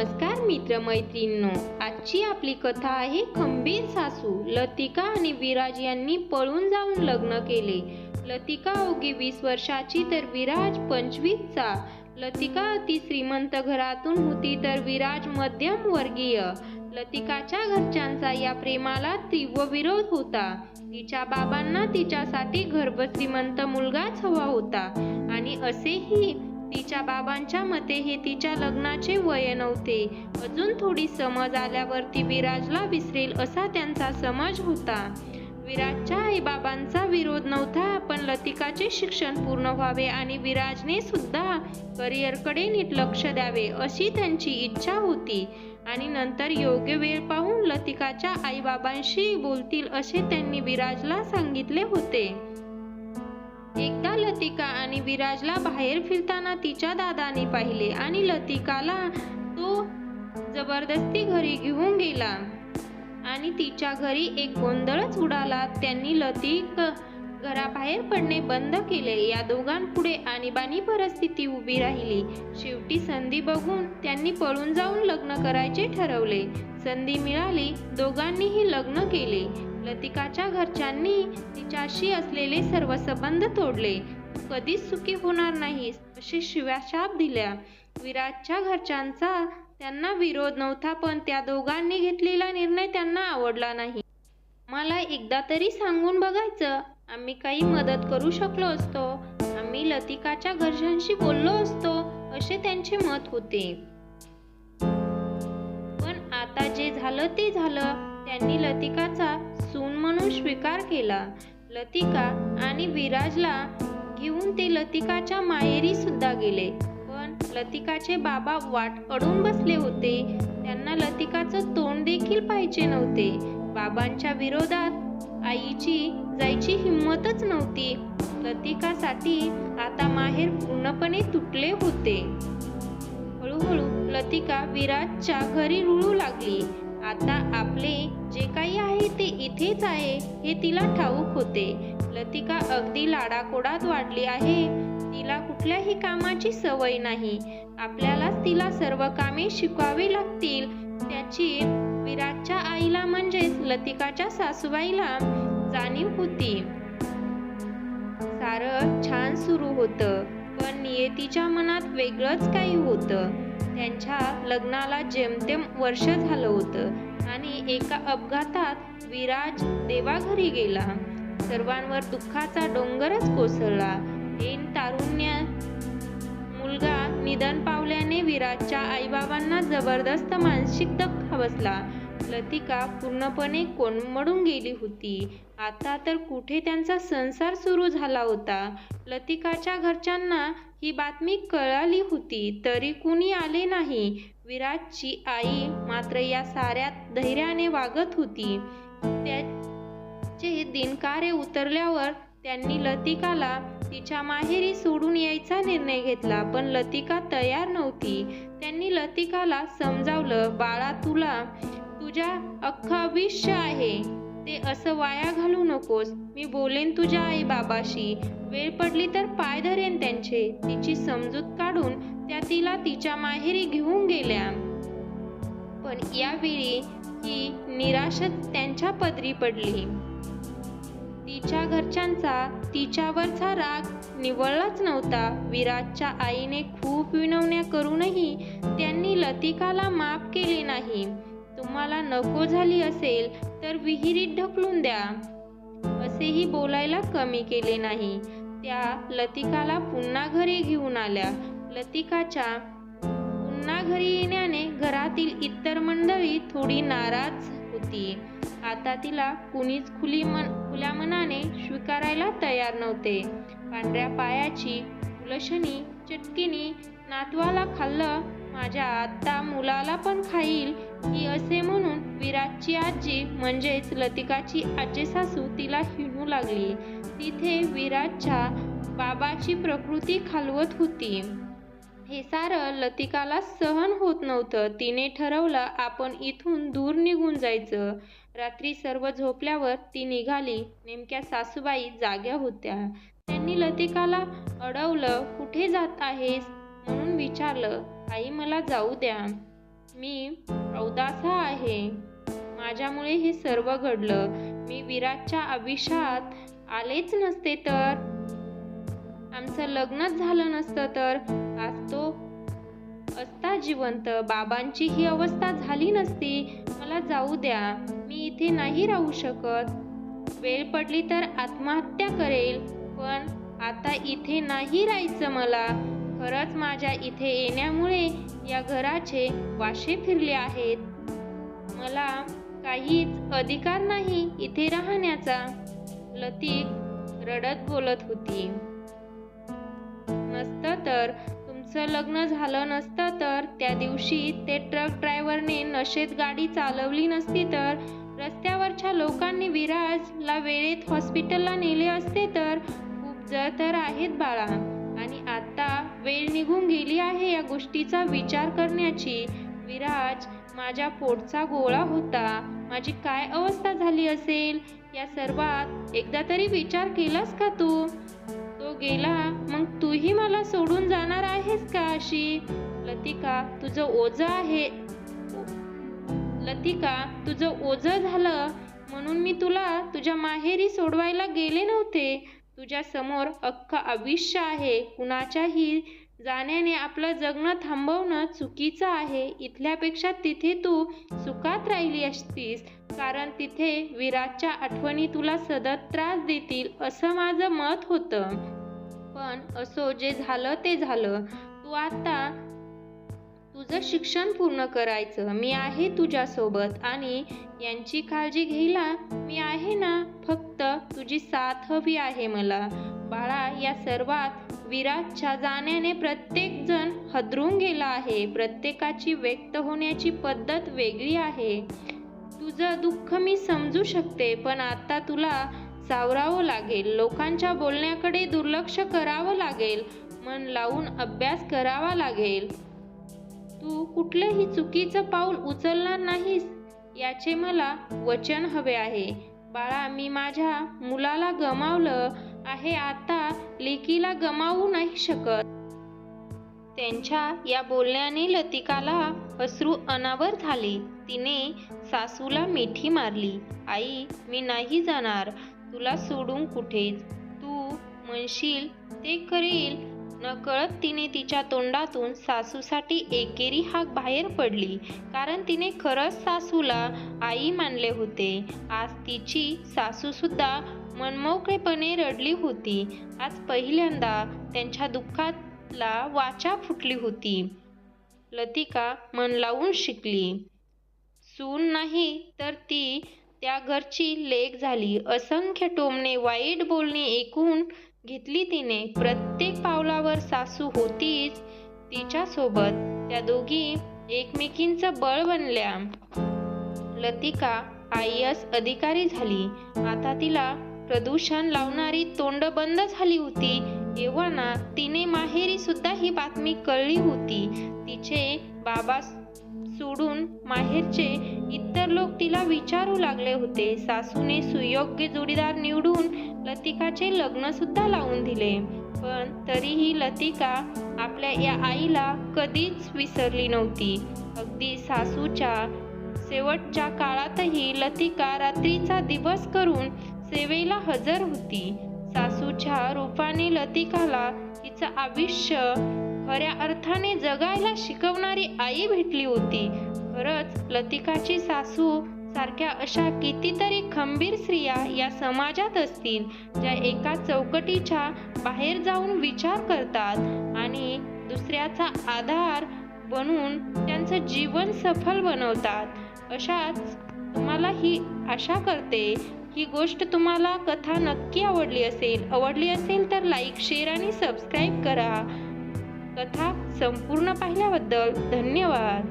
नमस्कार मित्र मैत्रिणींनो आजची आपली कथा आहे खंबीर सासू लतिका आणि विराज यांनी पळून जाऊन लग्न केले. लतिका अवघी वीस वर्षाची तर विराज पंचवीसचा. लतिका अति श्रीमंत घरातून होती तर विराज मध्यम वर्गीय लतिकाच्या घरच्यांचा या प्रेमाला तीव्र विरोध होता. तिच्या बाबांना तिच्यासाठी गर्भश्रीमंत मुलगाच हवा होता आणि असेही तिच्या बाबांच्या मते हे तिच्या लग्नाचे वय नव्हते. अजून थोडी समज आल्यावर ती विराजला विसरेल असा त्यांचा समज होता. विराजच्या आईबाबांचा विरोध नव्हता पण लतिकाचे शिक्षण पूर्ण व्हावे आणि विराजने सुद्धा करिअरकडे नीट लक्ष द्यावे अशी त्यांची इच्छा होती. आणि नंतर योग्य वेळ पाहून लतिकाच्या आईबाबांशी बोलतील असे त्यांनी विराजला सांगितले होते. लतिका आणि विराजला बाहेर फिरताना तिच्या दादाने पाहिले आणि लतिकाला तो जबरदस्ती घरी घेऊन गेला. आणि तिच्या घरी एक गोंधळच उडाला. त्यांनी लतिक घराबाहेर पडणे बंद केले. या दोघांपुढे आणीबाणी परिस्थिती उभी राहिली. शेवटी संधी बघून त्यांनी पळून जाऊन लग्न करायचे ठरवले. संधी मिळाली दोघांनीही लग्न केले. लतिकाच्या घरच्यांनी तिच्याशी असलेले सर्व संबंध तोडले. कधीच सुखी होणार नाहीस असे शिवाशाप दिल्या. विराजच्या घरच्यांचा त्यांना विरोध नव्हता पण त्या दोघांनी घेतलेला निर्णय त्यांना आवडला नाही. मला एकदा तरी सांगून बघायचं आम्ही काही मदत करू शकलो असतो आम्ही लतिकाच्या घरच्यांशी बोललो असतो असे त्यांचे मत होते. पण आता जे झालं ते झालं त्यांनी लतिकाचा सून म्हणून स्वीकार केला. लतिका आणि विराजला घेऊन ते लतिकाच्या माहेरी सुद्धा गेले. पण लतिकाचे बाबा वाट अडून बसले होते. त्यांना लतिकाचं तोंड देखील पाहिजे नव्हते. बाबांच्या विरोधात आईची जायची हिंमतच नव्हती. लतिकासाठी आता माहेर पूर्णपणे तुटले होते. हळूहळू लतिका विराजच्या घरी रुळू लागली. आता आपले जे काही आहे ते इथेच आहे हे तिला ठाऊक होते. लतिका अगदी लाडाकोडात वाढली आहे? तिला कुठल्याही कामाची सवय नाही. आपल्यालाच तिला सर्व कामे शिकवावी लागतील. त्याची विराटच्या आईला म्हणजेच लतिकाच्या सासूबाईला जाणीव होती. सारं छान सुरू होतं पण नियतीच्या मनात वेगळंच काही होतं. त्यांच्या लग्नाला जेमतेम वर्ष झालं होतं आणि एका अपघातात विराज देवाघरी गेला. सर्वांवर दुःखाचा डोंगरच कोसळला. ऐन तारुण्य मुलगा निधन पावल्याने विराजच्या आईबाबांना जबरदस्त मानसिक धक्का बसला. लतिका पूर्णपणे कोणमडून गेली होती. आता तर कुठे त्यांचा संसार सुरू झाला होता? लतिकाच्या घरच्यांना ही बातमी कळाली होती तरी कुणी आले नाही. विराजची आई मात्र या साऱ्यात धैर्याने वागत होती. त्याचे दिनकार्य उतरल्यावर त्यांनी लतिकाला तिच्या माहेरी सोडून यायचा निर्णय घेतला पण लतिका तयार नव्हती. त्यांनी लतिकाला समजावलं बाळा तुला तुझ्या अख्खं आयुष्य आहे. ते असं वाया घालू नकोस. मी बोलेन तुझ्या आई बाबाशी वेळ पडली तर पाय धरेन त्यांचे. तिची समजूत काढून त्या तिला तिच्या माहेरी घेऊन गेल्या. पण यावेळी ही निराशा त्यांच्या पदरी पडली. तिच्या घरच्यांचा तिच्यावरचा राग निवळलाच नव्हता. विराजच्या आईने खूप विनवण्या करूनही त्यांनी लतिकाला माफ केले नाही. तुम्हाला नको झाली असेल तर विहिरीत ढकलून द्या. असेही बोलायला कमी केले नाही. त्या लतिकाला पुन्हा घरी घेऊन आल्या. लतिकाच्या पुन्हा घरी येण्याने घरातील इतर मंडळी थोडी नाराज होती. आता तिला कुणीच खुली मन खुल्या मनाने स्वीकारायला तयार नव्हते. पांढऱ्या पायाची कुलशनी चटकीनी नातवाला खाल्लं माझ्या आत्ता मुलाला पण खाईल ही असे म्हणून विराजची आजी म्हणजेच लतिकाची आजी सासू तिला हिणू लागली. तिथे विराजच्या बाबाची प्रकृती खालवत होती. हे सारं लतिकाला सहन होत नव्हतं. तिने ठरवलं आपण इथून दूर निघून जायचं. रात्री सर्व झोपल्यावर ती निघाली. नेमक्या सासूबाई जाग्या होत्या. त्यांनी लतिकाला अडवलं कुठे जात आहेस? म्हणून विचारलं आई मला जाऊ द्या. मी अवदासा आहे. माझ्यामुळे हे सर्व घडलं. मी विराटच्या आयुष्यात आलेच नसते तर. आमचं लग्नच झालं नसतं तर. असतो. असता जिवंत बाबांची ही अवस्था झाली नसती मला जाऊ द्या मी इथे नाही राहू शकत. वेळ पडली तर आत्महत्या करेल पण आता इथे नाही राहायचं मला. खरंच माझ्या इथे येण्यामुळे या घराचे वाशे फिरले आहेत. मला काहीच अधिकार नाही इथे राहण्याचा. लतीक रडत बोलत होती. नसतं तर चं लग्न झालं नसतं तर त्या दिवशी ते ट्रक ड्रायव्हरने नशेत गाडी चालवली नसती तर रस्त्यावरच्या लोकांनी विराजला वेळेत हॉस्पिटलला नेले असते तर खूप जर तर आहेत बाळा. आणि आता वेळ निघून गेली आहे या गोष्टीचा विचार करण्याची. विराज माझ्या पोटचा गोळा होता. माझी काय अवस्था झाली असेल? या सर्वात एकदा तरी विचार केलास का तू? गेला मग तूही मला सोडून जाणार आहेस का अशी? लतिका तुझं ओझं आहे. लतिका तुझं ओझं झालं. म्हणून मी तुला तुझ्या माहेरी सोडवायला गेले नव्हते. तुझ्या समोर अख्खं आयुष्य आहे. कुणाच्याही जाण्याने आपलं जगणं थांबवणं चुकीचं आहे. इथल्यापेक्षा तिथे तू सुखात राहिली असतीस. कारण तिथे विराटच्या आठवणी तुला सतत त्रास देतील असं माझं मत होतं. पण असो जे झालं ते झालं. तू आता तुझं शिक्षण पूर्ण करायचं. मी आहे तुझ्यासोबत आणि यांची काळजी घ्यायला मी आहे ना? फक्त तुझी साथ हवी आहे मला. बाळा या सर्वात विराटच्या जाण्याने प्रत्येक जण हदरून गेला आहे. प्रत्येकाची व्यक्त होण्याची पद्धत वेगळी आहे. तुझं दुःख मी समजू शकते पण आता तुला सावरावं लागेल. लोकांच्या बोलण्याकडे दुर्लक्ष करावं लागेल. मन लावून अभ्यास करावा लागेल. तू कुठलंही चुकीचं पाऊल उचलणार नाहीस याचे मला वचन हवे आहे. बाळा मी माझ्या मुलाला गमावलं आहे आता लेकीला गमावू नाही शकत. त्यांच्या या बोलण्याने लतिकाला अश्रू अनावर झाले. तिने सासूला मिठी मारली. आई मी नाही जाणार. तुला सोडून कुठेच. तू म्हणशील ते करील. नकळत तिने तिच्या तोंडातून सासूसाठी एकेरी हाक बाहेर पडली कारण तिने खरंच सासूला आई मानले होते. आज तिची सासूसुद्धा मनमोकळेपणे रडली होती. आज पहिल्यांदा त्यांच्या दुःखातला वाचा फुटली होती. लतिका मन लावून शिकली. सून नाही तर ती त्या घरची लेक झाली. असंख्य टोमणे वाईट बोलणे ऐकून घेतली तिने. प्रत्येक पावलावर सासू होतीच तिच्यासोबत. त्या दोघी एकमेकींचं बळ बनल्या. लतिका आय एस अधिकारी झाली. आता तिला प्रदूषण लावणारी तोंड बंद झाली होती. एव्हाना तिने माहेरी सुद्धा ही बातमी कळली होती. तिचे बाबा सोडून माहेरचे इतर लोक तिला विचारू लागले होते. सासूने सुयोग्य जोडीदार निवडून लतिकाचे लग्न सुद्धा लावून दिले. पण तरीही लतिका आपल्या या आईला कधीच विसरली नव्हती. अगदी सासूच्या शेवटच्या काळातही लतिका रात्रीचा दिवस करून सेवेला हजर होती. सासूच्या रूपाने लतिकाला तिचं आयुष्य खऱ्या अर्थाने जगायला शिकवणारी आई भेटली होती. खरंच लतिकाची सासू सारख्या अशा कितीतरी खंबीर स्त्रिया या समाजात असतील ज्या एका चौकटीच्या बाहेर जाऊन विचार करतात आणि दुसऱ्याचा आधार बनून त्यांचं जीवन सफल बनवतात. अशाच तुम्हाला ही आशा करते. ही गोष्ट तुम्हाला कथा नक्की आवडली असेल आवडली असेल तर लाईक शेअर आणि सबस्क्राईब करा. कथा संपूर्ण पाहिल्याबद्दल धन्यवाद.